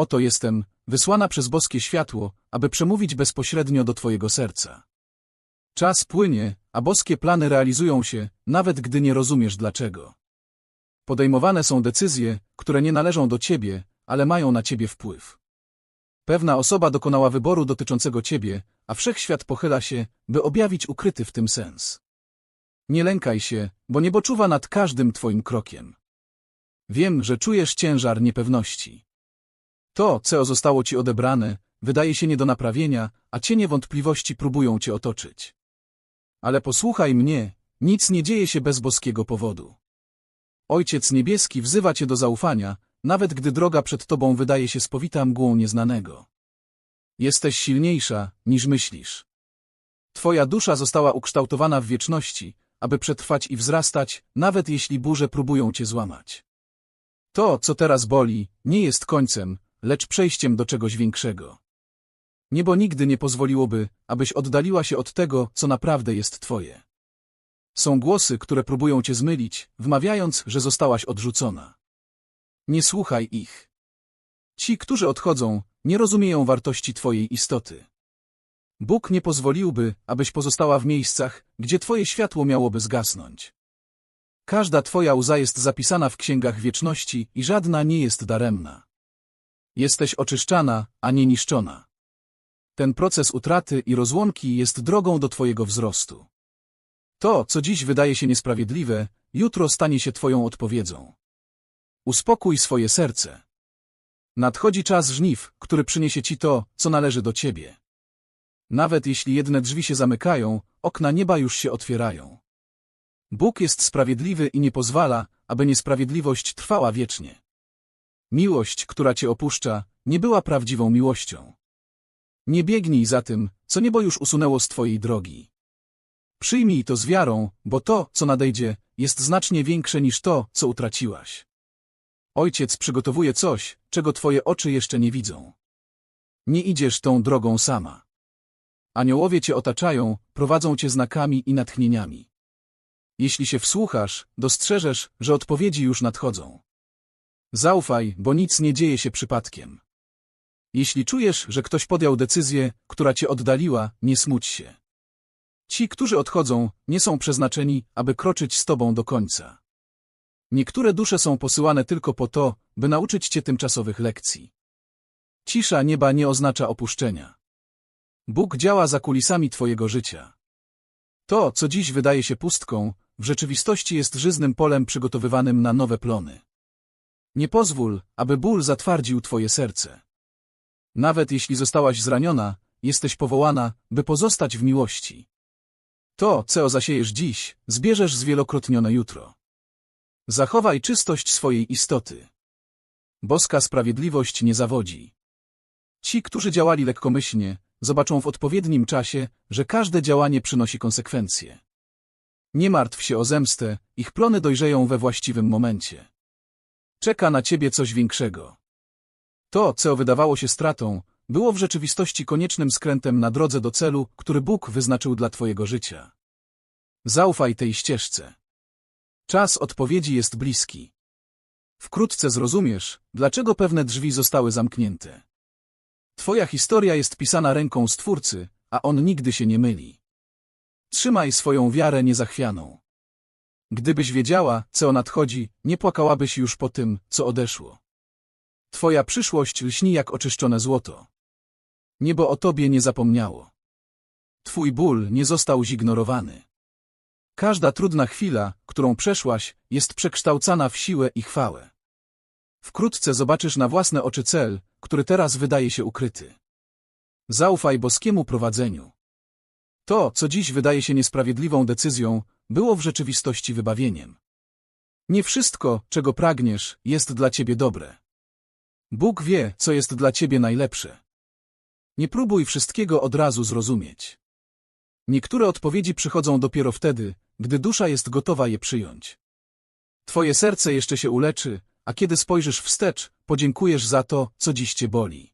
Oto jestem, wysłana przez boskie światło, aby przemówić bezpośrednio do Twojego serca. Czas płynie, a boskie plany realizują się, nawet gdy nie rozumiesz dlaczego. Podejmowane są decyzje, które nie należą do Ciebie, ale mają na Ciebie wpływ. Pewna osoba dokonała wyboru dotyczącego Ciebie, a wszechświat pochyla się, by objawić ukryty w tym sens. Nie lękaj się, bo niebo czuwa nad każdym Twoim krokiem. Wiem, że czujesz ciężar niepewności. To, co zostało Ci odebrane, wydaje się nie do naprawienia, a cienie wątpliwości próbują Cię otoczyć. Ale posłuchaj mnie, nic nie dzieje się bez boskiego powodu. Ojciec Niebieski wzywa Cię do zaufania, nawet gdy droga przed Tobą wydaje się spowita mgłą nieznanego. Jesteś silniejsza, niż myślisz. Twoja dusza została ukształtowana w wieczności, aby przetrwać i wzrastać, nawet jeśli burze próbują Cię złamać. To, co teraz boli, nie jest końcem, lecz przejściem do czegoś większego. Niebo nigdy nie pozwoliłoby, abyś oddaliła się od tego, co naprawdę jest Twoje. Są głosy, które próbują Cię zmylić, wmawiając, że zostałaś odrzucona. Nie słuchaj ich. Ci, którzy odchodzą, nie rozumieją wartości Twojej istoty. Bóg nie pozwoliłby, abyś pozostała w miejscach, gdzie Twoje światło miałoby zgasnąć. Każda Twoja łza jest zapisana w księgach wieczności i żadna nie jest daremna. Jesteś oczyszczana, a nie niszczona. Ten proces utraty i rozłąki jest drogą do Twojego wzrostu. To, co dziś wydaje się niesprawiedliwe, jutro stanie się Twoją odpowiedzią. Uspokój swoje serce. Nadchodzi czas żniw, który przyniesie Ci to, co należy do Ciebie. Nawet jeśli jedne drzwi się zamykają, okna nieba już się otwierają. Bóg jest sprawiedliwy i nie pozwala, aby niesprawiedliwość trwała wiecznie. Miłość, która Cię opuszcza, nie była prawdziwą miłością. Nie biegnij za tym, co niebo już usunęło z Twojej drogi. Przyjmij to z wiarą, bo to, co nadejdzie, jest znacznie większe niż to, co utraciłaś. Ojciec przygotowuje coś, czego Twoje oczy jeszcze nie widzą. Nie idziesz tą drogą sama. Aniołowie Cię otaczają, prowadzą Cię znakami i natchnieniami. Jeśli się wsłuchasz, dostrzeżesz, że odpowiedzi już nadchodzą. Zaufaj, bo nic nie dzieje się przypadkiem. Jeśli czujesz, że ktoś podjął decyzję, która cię oddaliła, nie smuć się. Ci, którzy odchodzą, nie są przeznaczeni, aby kroczyć z tobą do końca. Niektóre dusze są posyłane tylko po to, by nauczyć cię tymczasowych lekcji. Cisza nieba nie oznacza opuszczenia. Bóg działa za kulisami twojego życia. To, co dziś wydaje się pustką, w rzeczywistości jest żyznym polem przygotowywanym na nowe plony. Nie pozwól, aby ból zatwardził twoje serce. Nawet jeśli zostałaś zraniona, jesteś powołana, by pozostać w miłości. To, co zasiejesz dziś, zbierzesz zwielokrotnione jutro. Zachowaj czystość swojej istoty. Boska sprawiedliwość nie zawodzi. Ci, którzy działali lekkomyślnie, zobaczą w odpowiednim czasie, że każde działanie przynosi konsekwencje. Nie martw się o zemstę, ich plony dojrzeją we właściwym momencie. Czeka na ciebie coś większego. To, co wydawało się stratą, było w rzeczywistości koniecznym skrętem na drodze do celu, który Bóg wyznaczył dla twojego życia. Zaufaj tej ścieżce. Czas odpowiedzi jest bliski. Wkrótce zrozumiesz, dlaczego pewne drzwi zostały zamknięte. Twoja historia jest pisana ręką Stwórcy, a On nigdy się nie myli. Trzymaj swoją wiarę niezachwianą. Gdybyś wiedziała, co nadchodzi, nie płakałabyś już po tym, co odeszło. Twoja przyszłość lśni jak oczyszczone złoto. Niebo o tobie nie zapomniało. Twój ból nie został zignorowany. Każda trudna chwila, którą przeszłaś, jest przekształcana w siłę i chwałę. Wkrótce zobaczysz na własne oczy cel, który teraz wydaje się ukryty. Zaufaj boskiemu prowadzeniu. To, co dziś wydaje się niesprawiedliwą decyzją, było w rzeczywistości wybawieniem. Nie wszystko, czego pragniesz, jest dla ciebie dobre. Bóg wie, co jest dla ciebie najlepsze. Nie próbuj wszystkiego od razu zrozumieć. Niektóre odpowiedzi przychodzą dopiero wtedy, gdy dusza jest gotowa je przyjąć. Twoje serce jeszcze się uleczy, a kiedy spojrzysz wstecz, podziękujesz za to, co dziś cię boli.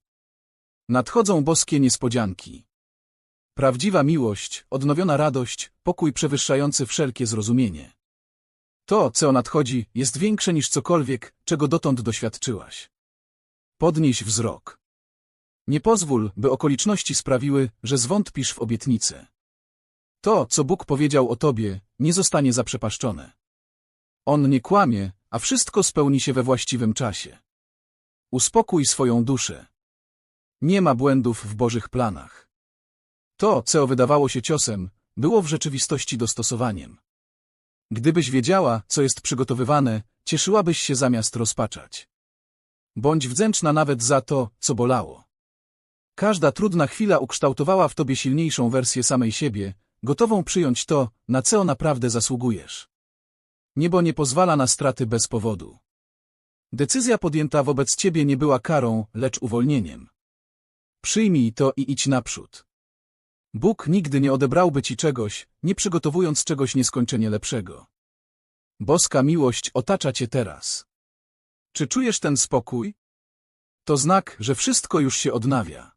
Nadchodzą boskie niespodzianki. Prawdziwa miłość, odnowiona radość, pokój przewyższający wszelkie zrozumienie. To, co nadchodzi, jest większe niż cokolwiek, czego dotąd doświadczyłaś. Podnieś wzrok. Nie pozwól, by okoliczności sprawiły, że zwątpisz w obietnicę. To, co Bóg powiedział o tobie, nie zostanie zaprzepaszczone. On nie kłamie, a wszystko spełni się we właściwym czasie. Uspokój swoją duszę. Nie ma błędów w Bożych planach. To, co wydawało się ciosem, było w rzeczywistości dostosowaniem. Gdybyś wiedziała, co jest przygotowywane, cieszyłabyś się zamiast rozpaczać. Bądź wdzięczna nawet za to, co bolało. Każda trudna chwila ukształtowała w tobie silniejszą wersję samej siebie, gotową przyjąć to, na co naprawdę zasługujesz. Niebo nie pozwala na straty bez powodu. Decyzja podjęta wobec ciebie nie była karą, lecz uwolnieniem. Przyjmij to i idź naprzód. Bóg nigdy nie odebrałby ci czegoś, nie przygotowując czegoś nieskończenie lepszego. Boska miłość otacza cię teraz. Czy czujesz ten spokój? To znak, że wszystko już się odnawia.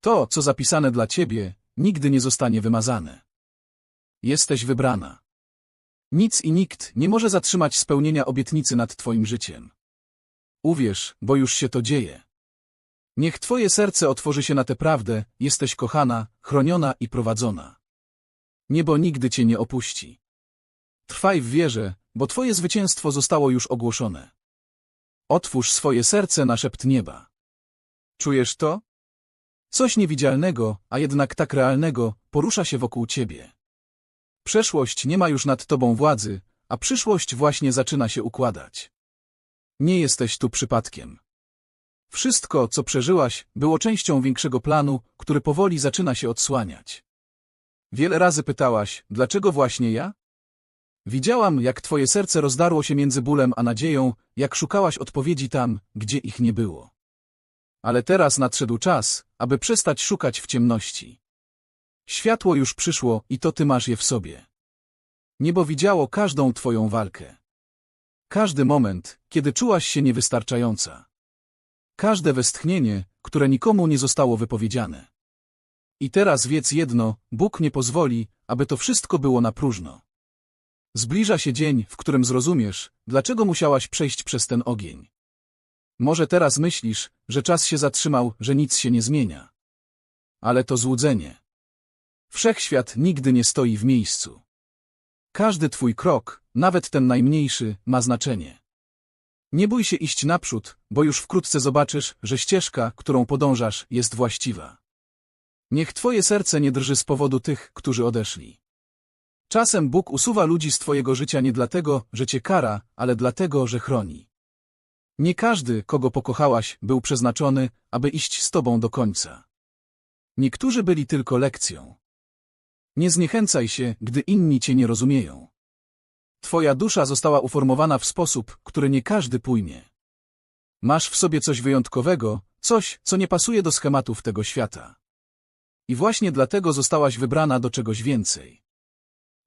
To, co zapisane dla ciebie, nigdy nie zostanie wymazane. Jesteś wybrana. Nic i nikt nie może zatrzymać spełnienia obietnicy nad twoim życiem. Uwierz, bo już się to dzieje. Niech twoje serce otworzy się na tę prawdę, jesteś kochana, chroniona i prowadzona. Niebo nigdy cię nie opuści. Trwaj w wierze, bo twoje zwycięstwo zostało już ogłoszone. Otwórz swoje serce na szept nieba. Czujesz to? Coś niewidzialnego, a jednak tak realnego, porusza się wokół ciebie. Przeszłość nie ma już nad tobą władzy, a przyszłość właśnie zaczyna się układać. Nie jesteś tu przypadkiem. Wszystko, co przeżyłaś, było częścią większego planu, który powoli zaczyna się odsłaniać. Wiele razy pytałaś, dlaczego właśnie ja? Widziałam, jak twoje serce rozdarło się między bólem a nadzieją, jak szukałaś odpowiedzi tam, gdzie ich nie było. Ale teraz nadszedł czas, aby przestać szukać w ciemności. Światło już przyszło i to ty masz je w sobie. Niebo widziało każdą twoją walkę. Każdy moment, kiedy czułaś się niewystarczająca. Każde westchnienie, które nikomu nie zostało wypowiedziane. I teraz wiedz jedno, Bóg nie pozwoli, aby to wszystko było na próżno. Zbliża się dzień, w którym zrozumiesz, dlaczego musiałaś przejść przez ten ogień. Może teraz myślisz, że czas się zatrzymał, że nic się nie zmienia. Ale to złudzenie. Wszechświat nigdy nie stoi w miejscu. Każdy twój krok, nawet ten najmniejszy, ma znaczenie. Nie bój się iść naprzód, bo już wkrótce zobaczysz, że ścieżka, którą podążasz, jest właściwa. Niech twoje serce nie drży z powodu tych, którzy odeszli. Czasem Bóg usuwa ludzi z twojego życia nie dlatego, że cię kara, ale dlatego, że chroni. Nie każdy, kogo pokochałaś, był przeznaczony, aby iść z tobą do końca. Niektórzy byli tylko lekcją. Nie zniechęcaj się, gdy inni cię nie rozumieją. Twoja dusza została uformowana w sposób, który nie każdy pójmie. Masz w sobie coś wyjątkowego, coś, co nie pasuje do schematów tego świata. I właśnie dlatego zostałaś wybrana do czegoś więcej.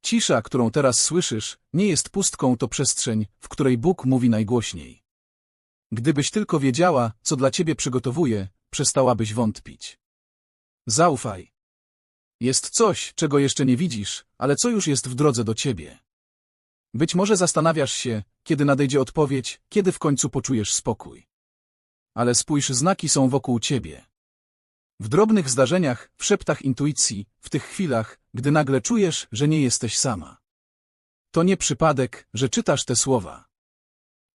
Cisza, którą teraz słyszysz, nie jest pustką, to przestrzeń, w której Bóg mówi najgłośniej. Gdybyś tylko wiedziała, co dla ciebie przygotowuje, przestałabyś wątpić. Zaufaj. Jest coś, czego jeszcze nie widzisz, ale co już jest w drodze do ciebie. Być może zastanawiasz się, kiedy nadejdzie odpowiedź, kiedy w końcu poczujesz spokój. Ale spójrz, znaki są wokół ciebie. W drobnych zdarzeniach, w szeptach intuicji, w tych chwilach, gdy nagle czujesz, że nie jesteś sama. To nie przypadek, że czytasz te słowa.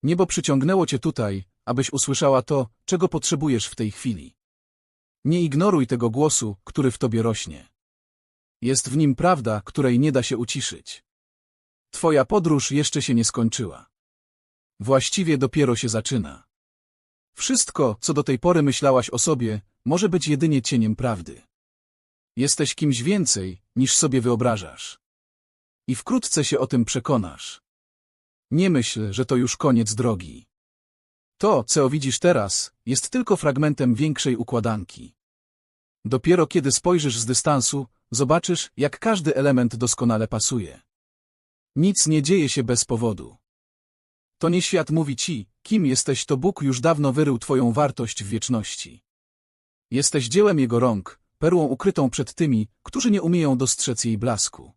Niebo przyciągnęło cię tutaj, abyś usłyszała to, czego potrzebujesz w tej chwili. Nie ignoruj tego głosu, który w tobie rośnie. Jest w nim prawda, której nie da się uciszyć. Twoja podróż jeszcze się nie skończyła. Właściwie dopiero się zaczyna. Wszystko, co do tej pory myślałaś o sobie, może być jedynie cieniem prawdy. Jesteś kimś więcej, niż sobie wyobrażasz. I wkrótce się o tym przekonasz. Nie myśl, że to już koniec drogi. To, co widzisz teraz, jest tylko fragmentem większej układanki. Dopiero kiedy spojrzysz z dystansu, zobaczysz, jak każdy element doskonale pasuje. Nic nie dzieje się bez powodu. To nie świat mówi ci, kim jesteś, to Bóg już dawno wyrył twoją wartość w wieczności. Jesteś dziełem Jego rąk, perłą ukrytą przed tymi, którzy nie umieją dostrzec jej blasku.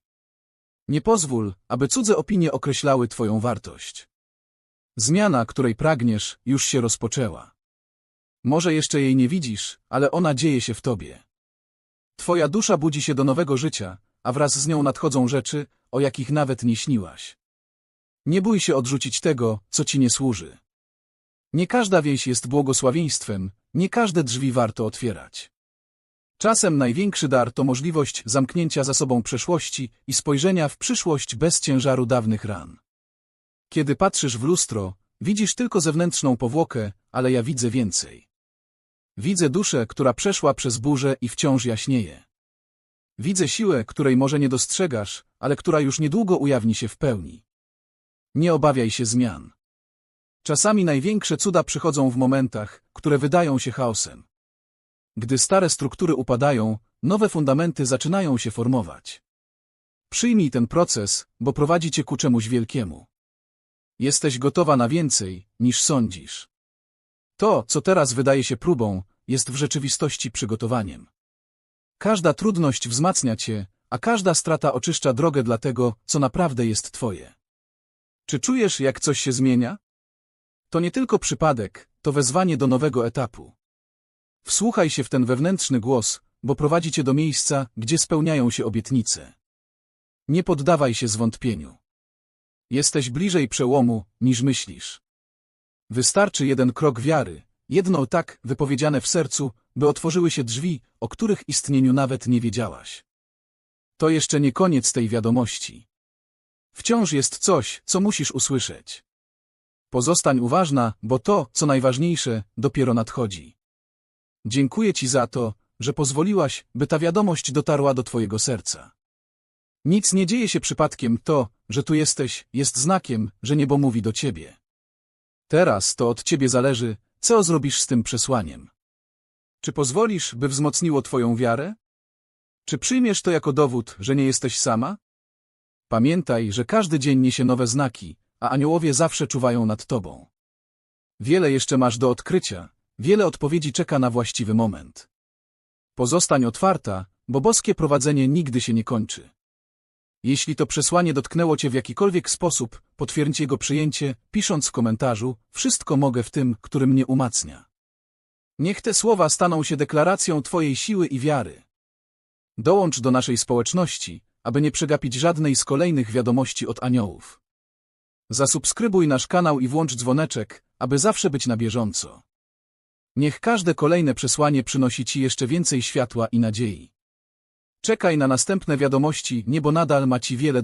Nie pozwól, aby cudze opinie określały twoją wartość. Zmiana, której pragniesz, już się rozpoczęła. Może jeszcze jej nie widzisz, ale ona dzieje się w tobie. Twoja dusza budzi się do nowego życia, a wraz z nią nadchodzą rzeczy, o jakich nawet nie śniłaś. Nie bój się odrzucić tego, co ci nie służy. Nie każda wieś jest błogosławieństwem, nie każde drzwi warto otwierać. Czasem największy dar to możliwość zamknięcia za sobą przeszłości i spojrzenia w przyszłość bez ciężaru dawnych ran. Kiedy patrzysz w lustro, widzisz tylko zewnętrzną powłokę, ale ja widzę więcej. Widzę duszę, która przeszła przez burzę i wciąż jaśnieje. Widzę siłę, której może nie dostrzegasz, ale która już niedługo ujawni się w pełni. Nie obawiaj się zmian. Czasami największe cuda przychodzą w momentach, które wydają się chaosem. Gdy stare struktury upadają, nowe fundamenty zaczynają się formować. Przyjmij ten proces, bo prowadzi cię ku czemuś wielkiemu. Jesteś gotowa na więcej, niż sądzisz. To, co teraz wydaje się próbą, jest w rzeczywistości przygotowaniem. Każda trudność wzmacnia cię, a każda strata oczyszcza drogę dla tego, co naprawdę jest twoje. Czy czujesz, jak coś się zmienia? To nie tylko przypadek, to wezwanie do nowego etapu. Wsłuchaj się w ten wewnętrzny głos, bo prowadzi cię do miejsca, gdzie spełniają się obietnice. Nie poddawaj się zwątpieniu. Jesteś bliżej przełomu, niż myślisz. Wystarczy jeden krok wiary, jedno tak wypowiedziane w sercu, by otworzyły się drzwi, o których istnieniu nawet nie wiedziałaś. To jeszcze nie koniec tej wiadomości. Wciąż jest coś, co musisz usłyszeć. Pozostań uważna, bo to, co najważniejsze, dopiero nadchodzi. Dziękuję Ci za to, że pozwoliłaś, by ta wiadomość dotarła do Twojego serca. Nic nie dzieje się przypadkiem, to, że tu jesteś, jest znakiem, że niebo mówi do Ciebie. Teraz to od Ciebie zależy, co zrobisz z tym przesłaniem. Czy pozwolisz, by wzmocniło Twoją wiarę? Czy przyjmiesz to jako dowód, że nie jesteś sama? Pamiętaj, że każdy dzień niesie nowe znaki, a aniołowie zawsze czuwają nad Tobą. Wiele jeszcze masz do odkrycia, wiele odpowiedzi czeka na właściwy moment. Pozostań otwarta, bo boskie prowadzenie nigdy się nie kończy. Jeśli to przesłanie dotknęło Cię w jakikolwiek sposób, potwierdź jego przyjęcie, pisząc w komentarzu, wszystko mogę w tym, który mnie umacnia. Niech te słowa staną się deklaracją Twojej siły i wiary. Dołącz do naszej społeczności, aby nie przegapić żadnej z kolejnych wiadomości od aniołów. Zasubskrybuj nasz kanał i włącz dzwoneczek, aby zawsze być na bieżąco. Niech każde kolejne przesłanie przynosi Ci jeszcze więcej światła i nadziei. Czekaj na następne wiadomości, niebo nadal ma Ci wiele